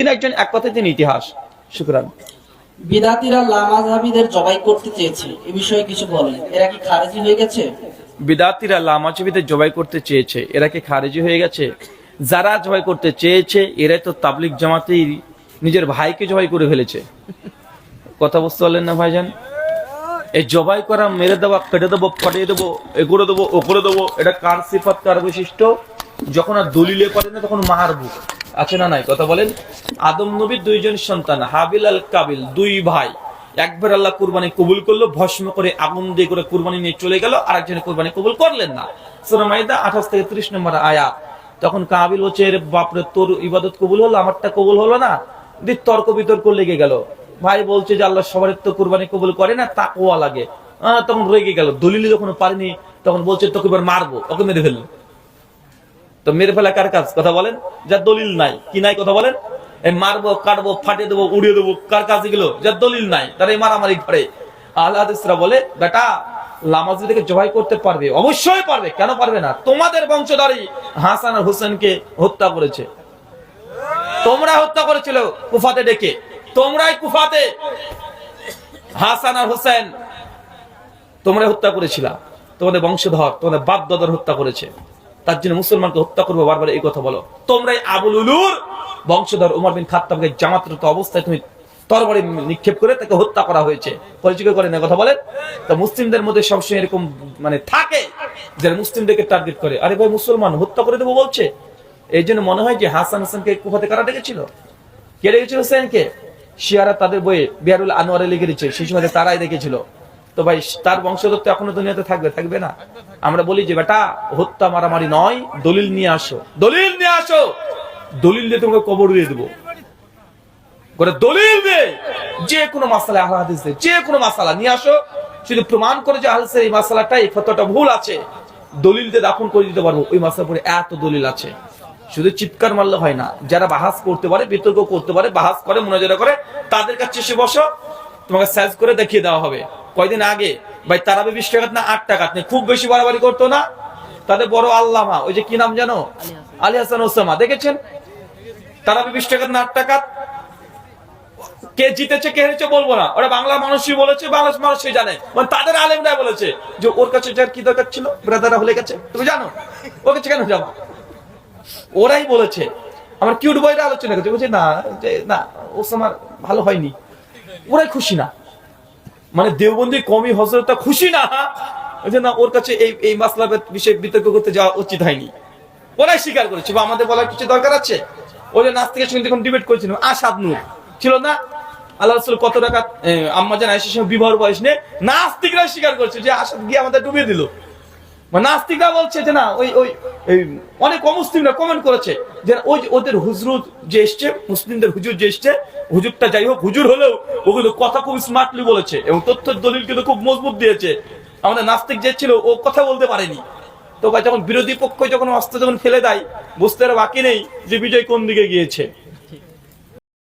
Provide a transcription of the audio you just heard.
তিনি একজন এক কথায় তিনি ইতিহাস। শুক্রান। বিদাতিরা লামাজাবিদের জবাই করতে চেয়েছে। এ বিষয়ে কিছু বলেন। এরা কি খারেজি হয়ে গেছে? বিদাতিরা লামাচবিদের জবাই করতে চেয়েছে। এরা কি খারেজি হয়ে গেছে? যারা জবাই করতে চেয়েছে এরাই তো তাবলিক জামাতেই নিজের ভাইকে জবাই করে ফেলেছে। কথা বুঝতে পারলেন না ভাইজান? এই জবাই করা মেরে দেওয়া কেটে দেবো ফাটিয়ে দেবো এ করে দেবো ও করে দেবো এটা কার সিফাত কার বৈশিষ্ট্য? যখন আর দলিলে করে না তখন মারবো আছে না নাই? কথা বলেন। আদম নবীর দুইজন সন্তান, হাবিল আল কাবিল, দুই ভাই। একবার আল্লাহ কুরবানি কবুল করল, ভস্ম করে আগুন দিয়ে করে কুরবানি নিয়ে চলে গেল আর একজনে কুরবানি কবুল করলেন না। সুরমাইদা আঠাশ থেকে ত্রিশ নম্বর আয়াত। তখন কাবিল "এরে বাপরে, তোর ইবাদত কবুল হলো, আমারটা কবুল হলো না? দিয়ে তর্ক বিতর্ক লেগে গেল। ভাই বলছে যে, আল্লাহ সবার তো কুরবানি কবুল করে না, তাকওয়া লাগে। তখন রেগে গেল। দলিল যখন পারেনি, তখন বলছে, তোকে এবার মারবো, ওকে মেরে ফেলল তো মেরে ফেলা কার কাজ? কথা বলেন? যার দলিল নাই। কি নাই কথা বলেন? এই মারবো, কাটবো, ফাটিয়ে দেবো, উড়িয়ে দেবো, কার কাজ এগুলো যার দলিল নাই। তারা এই মারামারি করে আল্লাহ হাদিসরা বলে, বেটা জবাই করতে পারবে। অবশ্যই পারবে। কেন পারবে না? তোমাদের বংশধারী হাসান আর হোসেনকে হত্যা করেছে। তোমরা হত্যা করেছিল কুফাতে ডেকে। তোমরাই কুফাতে। হাসান আর হোসেন তোমরা হত্যা করেছিলা। তোমাদের বংশধর, তোমাদের বাপ দাদার হত্যা করেছে। তার জন্য মুসলমানকে হত্যা করব, বারবার এই কথা বলো। তোমরাই আবুল উলুর বংশধর উমর বিন খাত্তাবকে জামাতরত অবস্থায় তুমি তরবারি নিক্ষেপ করে তাকে হত্যা করা হয়েছে। পরিচয় করে না কথা বলেন? তো মুসলিমদের মধ্যে সবসময় এরকম মানে থাকে যারা মুসলিমদেরকে টার্গেট করে। আরে ভাই, মুসলমান, হত্যা করে দেবো বলছে। এই জন্য মনে হয় যে হাসান হাসানকে কুফাতে কারা ডেকেছিল? কে রেখেছিল হোসেনকে? শিয়ারা তাদের বইয়ে বিহারুল আনোয়ারে লিখে দিচ্ছে সেই সময় তারাই দেখেছিল তো ভাই, তার বংশধর তো এখনও দুনিয়াতে থাকবে থাকবে না। আমরা বলি যে, বেটা, হত্যা মারামারি নয়, দলিল নিয়ে আসো। দলিল নিয়ে আসো? দলিল দিয়ে তোমাকে কবর দিয়ে দেবো। দলিল যে কোনো মাসালা আহলে হাদিস যে কোনো মাসালা নিয়ে আসো। শুধু প্রমাণ করে যে এই মাসালাটা এই ফতোয়াটা ভুল আছে। দলিল দিয়ে দাফন করে দিতে পারব, ওই মাসালার পরে এত দলিল আছে। শুধু চিৎকার মারলে হয় না, যারা বাহাস করতে পারে, বিতর্ক করতে পারে, বাহাস করে, মনোজরা করে, তাদের কাছে এসে বসো, তোমাকে সার্চ করে দেখিয়ে দেওয়া হবে। কয়দিন আগে, ভাই, তারাবি বিশ টাকা, না আট টাকা নেই খুব বেশি বাড়াবাড়ি করতো না? তাদের বড় আল্লামা, ওই যে কি নাম জানো আলী হাসান ওসামা, দেখেছেন? তারাবি বিশ টাকা, না আট টাকা? কে জিতেছে, কে হেরেছে বলব না। ওরা বাংলা মানুষই বলেছে, বাংলা মানুষই জানে। মানে তাদের আলেমরাই বলেছে যে ওর কাছে যার কি দরকার ছিল ব্রাদারা হলে গেছে। তুমি জানো? ওর কাছে কেন যাব? ওরাই বলেছে। আমার কিউট বইটা আলোচনা করছে, বলছে, না, যে, না, ওসামার ভালো হয়নি। ওরাই খুশি না। মানে দেওবন্দি কমি হজরতটা খুশি না? যে না, ওর কাছে এই এই মাসলা বিষয়ে বিতর্ক করতে যাওয়া উচিত হয়নি। ওরাই স্বীকার করেছে, বা আমাদের বলার কিছু দরকার আছে? ওই যে নাস্তিকের সঙ্গে যখন ডিবেট করেছিল, আসাদ নূর, ছিল না? আল্লাহ রসুল কত টাকা আম্মা জান সঙ্গে বিবাহ বয়স নিয়ে নাস্তিকরা স্বীকার করছে যে আসাদ গিয়ে আমাদের ডুবিয়ে দিল। নাস্তিকরা বলছে যে না, ওই ওই অনেক অমুসলিমরা কমেন্ট করেছে যে ওই ওদের হুজরুর যে এসছে, মুসলিমদের হুজুর যে এসছে, হুজুরটা যাই হোক, হুজুর হলেও ওগুলো কথা খুব স্মার্টলি বলেছে এবং তথ্যের দলিল কিন্তু খুব মজবুত দিয়েছে। আমাদের নাস্তিক যে ছিল, ও কথা বলতে পারেনি। তো যখন বিরোধী পক্ষ যখন অস্ত্র যখন ফেলে দেয়, বুঝতে আর বাকি নেই যে বিজয় কোন দিকে গিয়েছে।